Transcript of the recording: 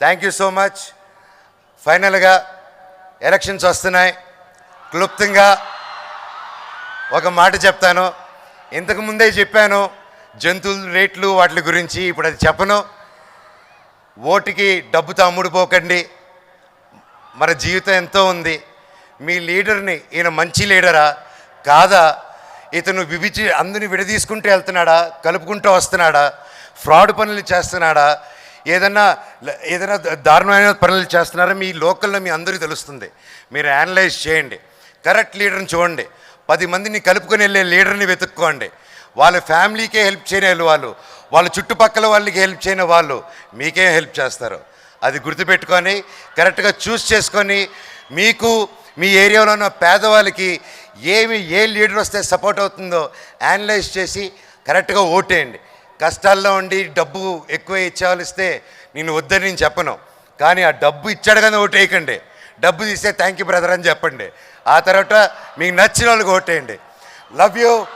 Thank you so much ఫైనల్గా elections వస్తున్నాయి. క్లుప్తంగా ఒక మాట చెప్తాను. ఇంతకు ముందే చెప్పాను జంతువుల రేట్లు వాటి గురించి ఇప్పుడు అది చెప్పను. ఓటుకి డబ్బుతో అమ్ముడుపోకండి మన జీవితం ఎంతో ఉంది. మీ లీడర్ని ఈయన మంచి లీడరా? కాదా? ఇతను విభిచి అందరిని విడదీసుకుంటూ వెళ్తున్నాడా? కలుపుకుంటూ వస్తున్నాడా? ఫ్రాడ్ పనులు చేస్తున్నాడా? ఏదన్నా ఏదైనా దారుణమైన పనులు చేస్తున్నారో? మీ లోకల్లో మీ అందరికీ తెలుస్తుంది. మీరు అనలైజ్ చేయండి. కరెక్ట్ లీడర్ని చూడండి. పది మందిని కలుపుకొని వెళ్ళే లీడర్ని వెతుక్కోండి. వాళ్ళ ఫ్యామిలీకే హెల్ప్ చేయని వాళ్ళు వాళ్ళ చుట్టుపక్కల వాళ్ళకి హెల్ప్ చేయని వాళ్ళు మీకే హెల్ప్ చేస్తారు. అది గుర్తుపెట్టుకొని కరెక్ట్గా చూస్ చేసుకొని మీకు మీ ఏరియాలో ఉన్న పేదవాళ్ళకి ఏమి ఏ లీడర్ వస్తే సపోర్ట్ అవుతుందో అనలైజ్ చేసి కరెక్ట్గా ఓటేయండి. కష్టాల్లో ఉండి డబ్బు ఎక్కువ ఇచ్చేవాళ్ళు నేను వద్దని నేను చెప్పను. కానీ ఆ డబ్బు ఇచ్చాడు కదా ఓటేయకండి డబ్బు తీస్తే థ్యాంక్ యూ బ్రదర్ అని చెప్పండి. ఆ తర్వాత మీకు నచ్చిన వాళ్ళకి ఓటేయండి లవ్ యూ